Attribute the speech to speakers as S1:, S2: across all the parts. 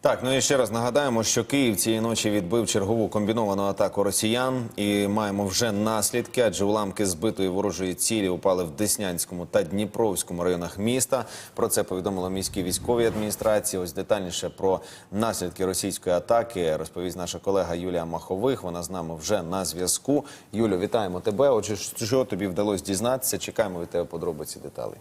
S1: Так, ну і ще раз нагадаємо, що Київ цієї ночі відбив чергову комбіновану атаку росіян, і маємо вже наслідки, адже уламки збитої ворожої цілі упали в Деснянському та Дніпровському районах міста. Про це повідомила міській військовій адміністрації. Ось детальніше про наслідки російської атаки розповість наша колега Юлія Махових. Вона з нами вже на зв'язку. Юлю, вітаємо тебе. Отже, що тобі вдалося дізнатися? Чекаємо від тебе подробиці деталей.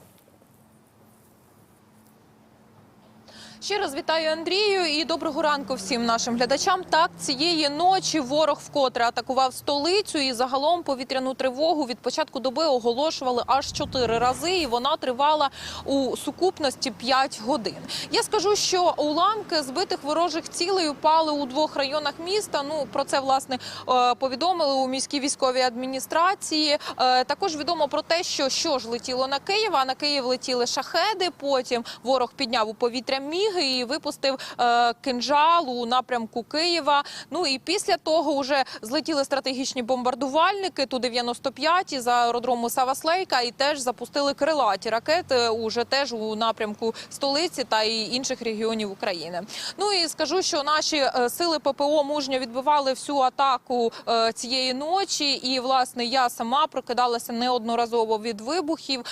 S2: Ще раз вітаю Андрію і доброго ранку всім нашим глядачам. Так, цієї ночі ворог вкотре атакував столицю і загалом повітряну тривогу від початку доби оголошували аж чотири рази. І вона тривала у сукупності 5 годин. Я скажу, що уламки збитих ворожих цілей упали у двох районах міста. Ну про це власне е, повідомили у міській військовій адміністрації. Е, Також відомо про те, що що ж летіло на Київ. А на Київ летіли шахеди. Потім ворог підняв у повітря міги і випустив е, кинжал у напрямку Києва. Ну і після того вже злетіли стратегічні бомбардувальники ту 95 із аеродрому Саваслейка і теж запустили крилаті ракети уже теж у напрямку столиці та і інших регіонів України. Ну і скажу, що наші е, сили ППО мужньо відбивали всю атаку е, цієї ночі. І власне я сама прокидалася неодноразово від вибухів.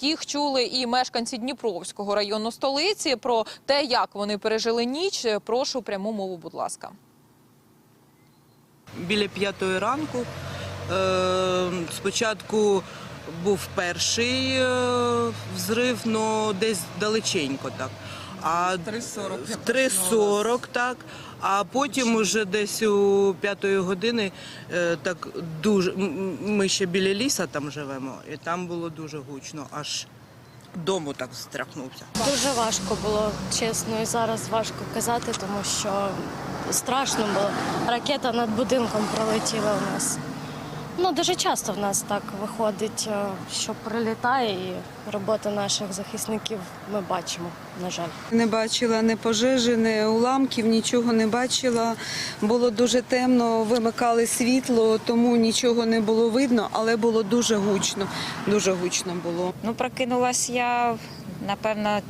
S2: Їх чули і мешканці Дніпровського району столиці. Про те, як вони пережили ніч, прошу пряму мову, будь ласка.
S3: біля п'ятої ранку. Е, спочатку був перший е, взрив, ну десь далеченько так. А в 3.40, так. А потім уже десь у п'ятої години е, так дуже ми ще біля ліса там живемо, і там було дуже гучно, аж дому так страхнувся.
S4: Дуже важко було, чесно, і зараз важко казати, тому що страшно було. Ракета над будинком пролетіла у нас. Ну, дуже часто в нас так виходить, е, що прилітає, і роботу наших захисників ми бачимо, на жаль.
S5: Не бачила ні пожежі, ні уламків, нічого не бачила. Було дуже темно, вимикали світло, тому нічого не було видно, але було дуже гучно. Дуже гучно було.
S6: Ну, прокинулась я, напевно,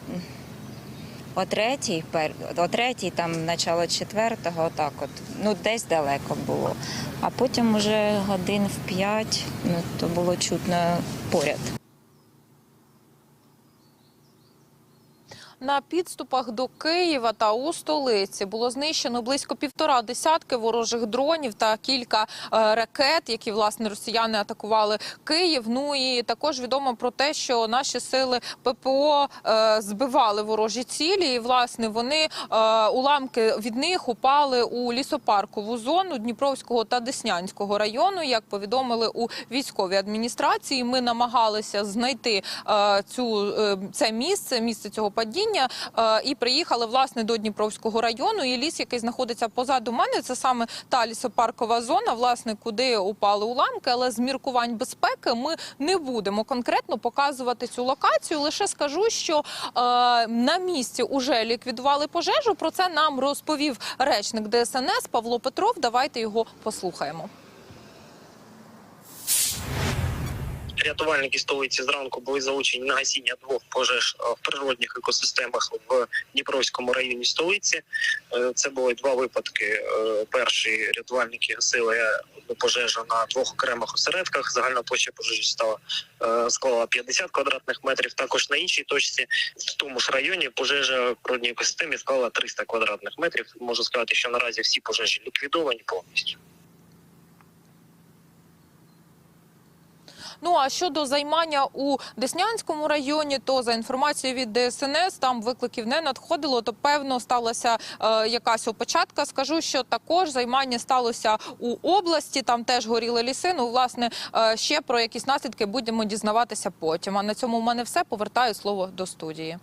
S6: о третій, о третій, там начало четвертого, отак от. Ну, десь далеко було. А потім уже годин в п'ять, ну, то було чутно поряд.
S2: На підступах до Києва та у столиці було знищено близько півтора десятки ворожих дронів та кілька е, ракет, які власне росіяни атакували Київ. Ну і також відомо про те, що наші сили ППО е, збивали ворожі цілі. І власне вони е, уламки від них упали у лісопаркову зону Дніпровського та Деснянського району. Як повідомили у військовій адміністрації, ми намагалися знайти цю це місце, місце цього падіння, е, і приїхали власне до Дніпровського району. І ліс, який знаходиться позаду мене, це саме та лісопаркова зона, власне, куди упали уламки. Але з міркувань безпеки ми не будемо конкретно показувати цю локацію. Лише скажу, що е, на місці уже ліквідували пожежу. Про це нам розповів речник ДСНС Павло Петров. Давайте його послухаємо.
S7: Рятувальники столиці зранку були залучені на гасіння двох пожеж е, в природних екосистемах в Дніпровському районі столиці. Е, Це були два випадки. Е, Перший рятувальники гасили пожежу на двох окремих осередках. Загальна площа пожежі стала склала 50 квадратних метрів. Також на іншій точці в тому ж районі пожежа в природній екосистемі склала 300 квадратних метрів. Можу сказати, що наразі всі пожежі ліквідовані повністю.
S2: Ну а щодо займання у Деснянському районі, то за інформацією від ДСНС там викликів не надходило. То певно сталася е, якась опечатка. Скажу, що також займання сталося у області. Там теж горіли ліси. Ну, власне, е, ще про якісь наслідки будемо дізнаватися потім. А на цьому у мене все. Повертаю слово до студії.